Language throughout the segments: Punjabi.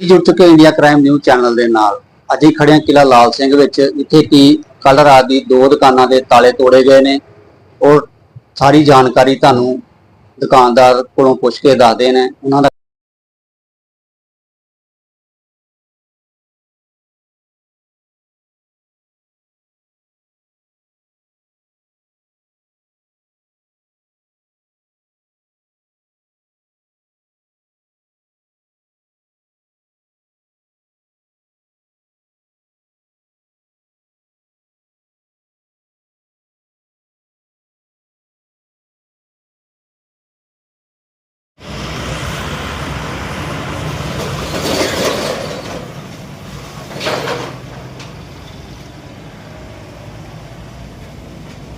ਜੁੜ ਚੁੱਕੇ ਇੰਡੀਆ ਕ੍ਰਾਈਮ ਨਿਊਜ਼ ਚੈਨਲ ਦੇ ਨਾਲ। ਅੱਜ ਹੀ ਖੜਿਆ ਕਿਲਾ ਲਾਲ ਸਿੰਘ ਵਿੱਚ, ਜਿੱਥੇ ਕਿ ਕੱਲ ਰਾਤ ਦੀ ਦੋ ਦੁਕਾਨਾਂ ਦੇ ਤਾਲੇ ਤੋੜੇ ਗਏ ਨੇ ਔਰ ਸਾਰੀ ਜਾਣਕਾਰੀ ਤੁਹਾਨੂੰ ਦੁਕਾਨਦਾਰ ਕੋਲੋਂ ਪੁੱਛ ਕੇ ਦੱਸਦੇ ਨੇ। ਉਹਨਾਂ ਦਾ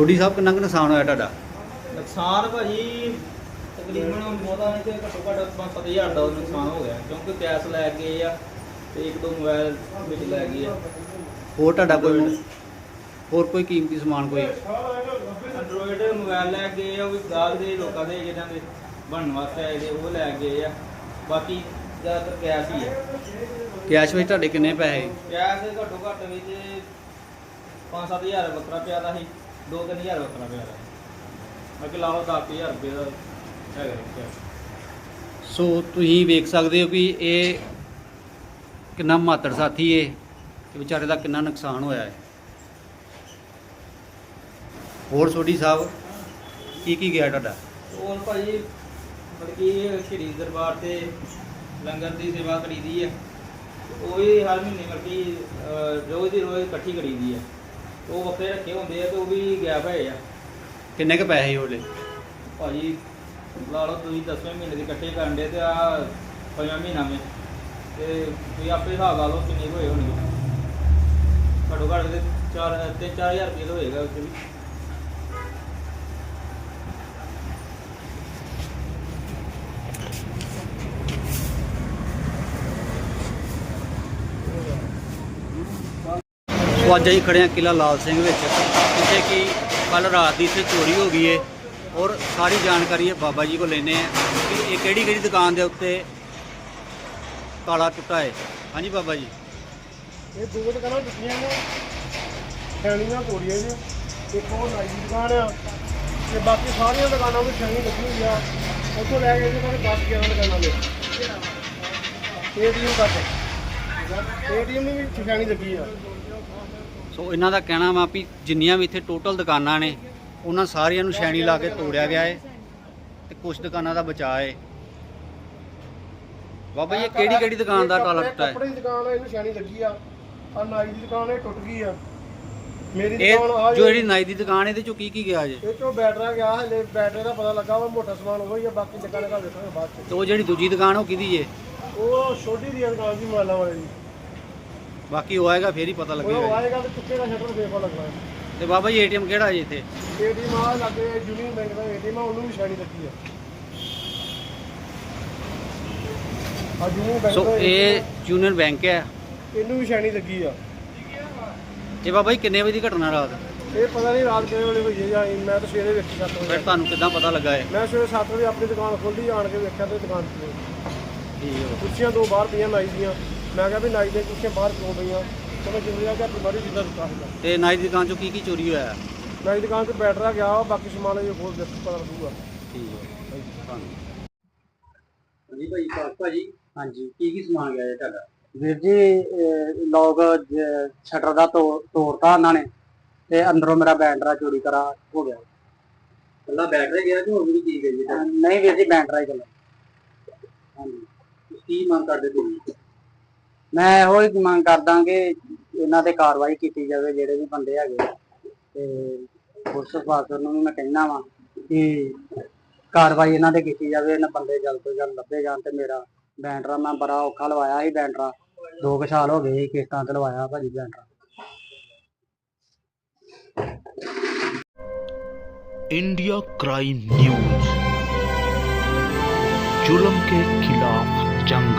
ਸੋਢੀ ਸਾਹਿਬ ਕਿੰਨਾ ਕੁ ਨੁਕਸਾਨ ਹੋਇਆ ਤੁਹਾਡਾ? ਨੁਕਸਾਨ ਭਾਜੀ ਤਕਰੀਬਨ ਬਹੁਤਾ ਨਹੀਂ ਤੇ ਘੱਟੋ ਘੱਟ 5000 ਦਾ ਨੁਕਸਾਨ ਹੋ ਗਿਆ ਕਿਉਂਕਿ ਕੈਸ਼ ਲੈ ਗਏ ਆ ਤੇ ਇੱਕ ਦੋ ਮੋਬਾਈਲ ਵਿੱਚ ਲੈ ਗਏ ਆ। ਹੋਰ ਤੁਹਾਡਾ ਕੋਈ ਹੋਰ ਕੋਈ ਕੀਮਤੀ ਸਮਾਨ ਕੋਈ? ਐਂਡਰੋਇਡ ਮੋਬਾਈਲ ਲੈ ਗਏ ਆ ਉਹ ਵੀ ਗਾਹਕ ਦੇ ਲੋਕਾਂ ਦੇ ਜਿਹਨਾਂ ਦੇ ਬਣਨ ਵਾਸਤੇ ਆਏ ਦੇ ਉਹ ਲੈ ਗਏ ਆ। ਬਾਕੀ ਜ਼ਿਆਦਾਤਰ ਕੈਸ਼ ਹੀ ਹੈ ਕੈਸ਼ ਵਿੱਚ ਤੁਹਾਡੇ ਕਿੰਨੇ ਪੈਸੇ? ਕੈਸ਼ ਘੱਟੋ ਘੱਟ ਵਿੱਚ 5-7000 ਵੱਖਰਾ ਪਿਆ ਦਾ ਸੀ। 2-3000 ਵੱਖਰਾ ਪਿਆ ਦਾ ਬਾਕੀ ਲਾਓ 10000 ਰੁਪਏ ਦਾ ਹੈਗਾ ਕੈਸ਼ ਸੋ ਤੁਸੀਂ ਵੇਖ ਸਕਦੇ ਹੋ ਕਿ ਇਹ ਕਿੰਨਾ ਮਾਤੜ ਸਾਥੀ ਏ ਤੇ ਵਿਚਾਰੇ ਦਾ ਕਿੰਨਾ ਨੁਕਸਾਨ ਹੋਇਆ ਹੈ ਹੋਰ ਸੋਢੀ ਸਾਹਿਬ ਕੀ ਕੀ ਗਿਆ ਤੁਹਾਡਾ? ਹੋਰ ਭਾਜੀ ਮਤਲਬ ਕਿ ਸ਼੍ਰੀ ਦਰਬਾਰ ਤੇ ਲੰਗਰ ਦੀ ਸੇਵਾ ਕਰੀਦੀ ਹੈ ਉਹ ਵੀ ਹਰ ਮਹੀਨੇ ਮਤਲਬ ਕਿ ਅਹ, ਰੋਜ਼ ਦੀ ਰੋਜ਼ ਇਕੱਠੀ ਕਰੀਦੀ ਹੈ ਉਹ ਵੱਖਰੇ ਰੱਖੇ ਹੁੰਦੇ ਆ ਤੇ ਉਹ ਵੀ ਗੈਪ ਹੋਏ ਆ। ਕਿੰਨੇ ਕ ਪੈਸੇ ਉਹਲੇ ਭਾਜੀ ਲਾ ਲਓ ਤੁਸੀਂ 10ਵੇਂ ਮਹੀਨੇ ਦੇ ਇਕੱਠੇ ਕਰਨ ਦੇ ਤੇ ਆ ਪੰਜਵਾਂ ਮਹੀਨਾ ਮੇ। ਤੇ ਤੁਸੀਂ ਆਪੇ ਹਿਸਾਬ ਲਾ ਲਓ ਕਿੰਨੇ ਕੁ ਹੋਏ ਹੋਣਗੇ। ਘੱਟੋ ਘੱਟ ਤੇ 4 ਤੇ 4000 ਰੁਪਏ ਦਾ ਹੋਏਗਾ ਉੱਥੇ ਵੀ। ਸੋ ਅੱਜ ਅਸੀਂ ਖੜੇ ਆ ਕਿਲਾ ਲਾਲ ਸਿੰਘ ਵਿੱਚ, ਜਿੱਥੇ ਕਿ ਕੱਲ ਰਾਤ ਦੀ ਇੱਥੇ ਚੋਰੀ ਹੋ ਗਈ ਏ। ਔਰ ਸਾਰੀ ਜਾਣਕਾਰੀ ਇਹ ਬਾਬਾ ਜੀ ਕੋਲ ਲੈਨੇ ਆ ਕਿ ਇਹ ਕਿਹੜੀ ਕਿਹੜੀ ਦੁਕਾਨ ਦੇ ਉੱਤੇ ਤਾਲਾ ਟੁੱਟਾ ਹੈ ਹਾਂਜੀ ਬਾਬਾ ਜੀ। ਇਹ ਦੋ ਦੁਕਾਨਾਂ ਟੁੱਟੀਆਂ ਨੇ ਛੈਣੀਆਂ ਤੋੜੀਆਂ ਨੇ, ਇੱਕ ਉਹ ਨਾਈ ਦੀ ਦੁਕਾਨ ਆ, ਤੇ ਬਾਕੀ ਸਾਰੀਆਂ ਦੁਕਾਨਾਂ ਵਿੱਚ ਛੈਣੀ ਲੱਗੀ ਹੋਈ ਆ। ਉੱਥੋਂ ਲੈ ਕੇ ਇਹਨਾਂ ਨੇ 10 11 ਦੁਕਾਨਾਂ ਨੇ। ਏਟੀਐਮ ਤੱਕ। ਏਟੀਐਮ ਨੂੰ ਵੀ ਛੈਣੀ ਲੱਗੀ ਆ। ਸੋ ਇਹਨਾਂ ਦਾ ਕਹਿਣਾ ਵਾ ਵੀ ਜਿੰਨੀਆਂ ਵੀ ਇੱਥੇ ਟੋਟਲ ਦੁਕਾਨਾਂ ਨੇ ਉਹਨਾਂ ਸਾਰੀਆਂ ਨੂੰ ਛੈਣੀ ਲਾ ਕੇ ਤੋੜਿਆ ਗਿਆ ਹੈ ਤੇ ਕੁਝ ਦੁਕਾਨਾਂ ਦਾ ਬਚਾਅ ਹੈ ਬਾਬਾ ਜੀ ਇਹ ਕਿਹੜੀ ਕਿਹੜੀ ਦੁਕਾਨ ਦਾ ਤਾਲਾ ਟੁੱਟਾ ਹੈ ਕੱਪੜੇ ਦੀ ਦੁਕਾਨ ਆ ਇਹਨੂੰ ਛੈਣੀ ਲੱਗੀ ਆ। ਆ ਨਾਈ ਦੀ ਦੁਕਾਨ ਇਹ ਟੁੱਟ ਗਈ ਆ। ਮੇਰੀ ਇਹ ਦੁਕਾਨ ਆ ਜੋ ਜਿਹੜੀ ਨਾਈ ਦੀ ਦੁਕਾਨ ਇਹਦੇ ਚੋਂ ਕੀ ਕੀ ਗਿਆ ਜੇ? ਇਹ ਚੋਂ ਬੈਟਰਾ ਗਿਆ ਹਲੇ ਬੈਟਰੇ ਦਾ ਪਤਾ ਲੱਗਾ ਵਾ ਮੋਟਾ ਸਮਾਨ ਉਹ ਹੀ ਆ ਬਾਕੀ ਦੁਕਾਨਾਂ ਦਾ ਵੇਖਾਂਗੇ ਬਾਅਦ ਚ। ਤੇ ਉਹ ਜਿਹੜੀ ਦੂਜੀ ਦੁਕਾਨ ਉਹ ਕਿਹਦੀ ਜੇ ਉਹ ਛੋਟੀ ਦੀ ਦੁਕਾਨ ਦੀ ਮਾਲਾ ਵਾਲੇ ਦੀ। ਬਾਕੀ ਉਹ ਆਏਗਾ ਫੇਰ ਹੀ ਪਤਾ ਉਹ ਲੱਗੇਗਾ ਆਏਗਾ ਤੇ ਚੁੱਕੇ ਦਾ ਸ਼ਟਰ ਬੇਫਾ ਲੱਗਣਾ ਤੇ ਬਾਬਾ ਜੀ ਏਟੀਐਮ ਕਿਹੜਾ ਜੀ ਇੱਥੇ? ਏਟੀਐਮ ਆ ਲੱਗੇ ਯੂਨੀਅਨ ਬੈਂਕ ਦਾ ਏਟੀਐਮ ਆ ਉਹਨੂੰ ਵੀ ਸ਼ਾਨੀ ਲੱਗੀ ਆ। ਆ ਯੂਨੀਅਨ ਬੈਂਕ ਸੋ ਦਾ ਇਹ ਯੂਨੀਅਨ ਬੈਂਕ ਹੈ। ਇਹਨੂੰ ਵੀ ਸ਼ਾਨੀ ਲੱਗੀ ਆ। ਇਹ ਬਾਬਾ ਜੀ ਕਿੰਨੇ ਵਜੇ ਦੀ ਘਟਨਾ ਰਾਤ? ਇਹ ਪਤਾ ਨਹੀਂ ਰਾਤ ਕਿਹੜੇ ਵੇਲੇ ਹੋਈ ਹੈ ਜਾਂ ਮੈਂ ਤਾਂ ਸਵੇਰੇ ਵੇਖੀ ਸੱਤ ਫਿਰ ਵਜੇ ਤੁਹਾਨੂੰ ਕਿੱਦਾਂ ਪਤਾ ਲੱਗਾ ਹੈ ਮੈਂ ਸਵੇਰੇ 7 ਵਜੇ ਆਪਣੀ ਦੁਕਾਨ ਖੋਲੀ ਆਣ ਕੇ ਵੇਖਿਆ ਤੇ ਦੁਕਾਨ ਤੇ ਠੀਕ ਹੈ। ਕੁਰਸੀਆਂ ਦੋ ਬਾਹਰ ਪਈਆਂ ਨਾਈ ਦੀਆਂ। ਮੈਂ ਕਿਹਾ ਵੀ ਨਾਈ ਦੀਆਂ ਕੁਰਸੀਆਂ ਬਾਹਰ ਕਿਉਂ ਪਈਆਂ ਤੇ ਮੈਂ ਜਿੰਨੇ ਜਾ ਕੇ ਬਾਰੀ ਜਿੱਦਾਂ ਦੁਕਾਨ ਦਾ ਤੇ ਨਾਈ ਦੀ ਦੁਕਾਨ ਚੋਂ ਕੀ ਕੀ ਚੋਰੀ ਹੋਇਆ? ਨਾਈ ਦੁਕਾਨ ਤੇ ਬੈਟਰਾ ਗਿਆ ਵਾ, ਬਾਕੀ ਸਮਾਨ ਇਹ ਖੋਲ ਕੇ ਪਤਾ ਲੱਗੂਗਾ। ਠੀਕ ਹੈ। ਧੰਨਵਾਦ ਹਾਂਜੀ। ਭਾਈ ਜੀ। ਹਾਂਜੀ। ਕੀ ਕੀ ਸਮਾਨ ਗਿਆ ਜੀ ਤੁਹਾਡਾ? ਵੀਰ ਜੀ ਲੋਕ ਸ਼ਟਰ ਦਾ ਤੋੜ- ਤੋੜਤਾ ਉਹਨਾਂ ਨੇ ਤੇ ਅੰਦਰੋਂ ਮੇਰਾ ਬੈਂਡਰਾ ਚੋਰੀ ਕਰਾ ਹੋ ਗਿਆ। ਕੱਲਾ ਬੈਟਰੀ ਗਿਆ ਕਿ ਹੋਰ ਵੀ ਕੀ ਗਈ ਜੀ? ਨਹੀਂ ਵੀਰ ਜੀ ਬੈਂਡਰਾ ਹੀ ਹਾਂਜੀ। ਕੀ ਮੰਗ ਕਰਦੇ ਤੁਸੀਂ ਮੈਂ ਉਹ ਹੀ ਮੰਗ ਕਰਦਾ ਇਹਨਾਂ ਤੇ ਕਾਰਵਾਈ ਕੀਤੀ ਜਾਵੇ, ਜਿਹੜੇ ਵੀ ਬੰਦੇ ਹੈਗੇ ਤੇ ਪੁਲਿਸ ਪ੍ਰਸ਼ਾਸਨ ਨੂੰ ਮੈਂ ਕਹਿਣਾ ਵਾ ਕਿ ਕਾਰਵਾਈ ਇਹਨਾਂ ਤੇ ਕੀਤੀ ਜਾਵੇ, ਇਹਨਾਂ ਬੰਦੇ ਜਲਦ ਤੋਂ ਜਲਦ ਲੱਭੇ ਜਾਣ ਤੇ ਮੇਰਾ ਬੈਂਡਰਾ ਮੈਂ ਬੜਾ ਔਖਾ ਲਵਾਇਆ ਸੀ ਬੈਂਡਰਾ। ਦੋ ਕੁ ਸਾਲ ਹੋ ਗਏ ਸੀ ਕਿਸ਼ਤਾਂ ਤੇ ਲਵਾਇਆ ਭਾਜੀ ਬੈਂਡਰਾ। India crime news. जुल्म के खिलाफ जंग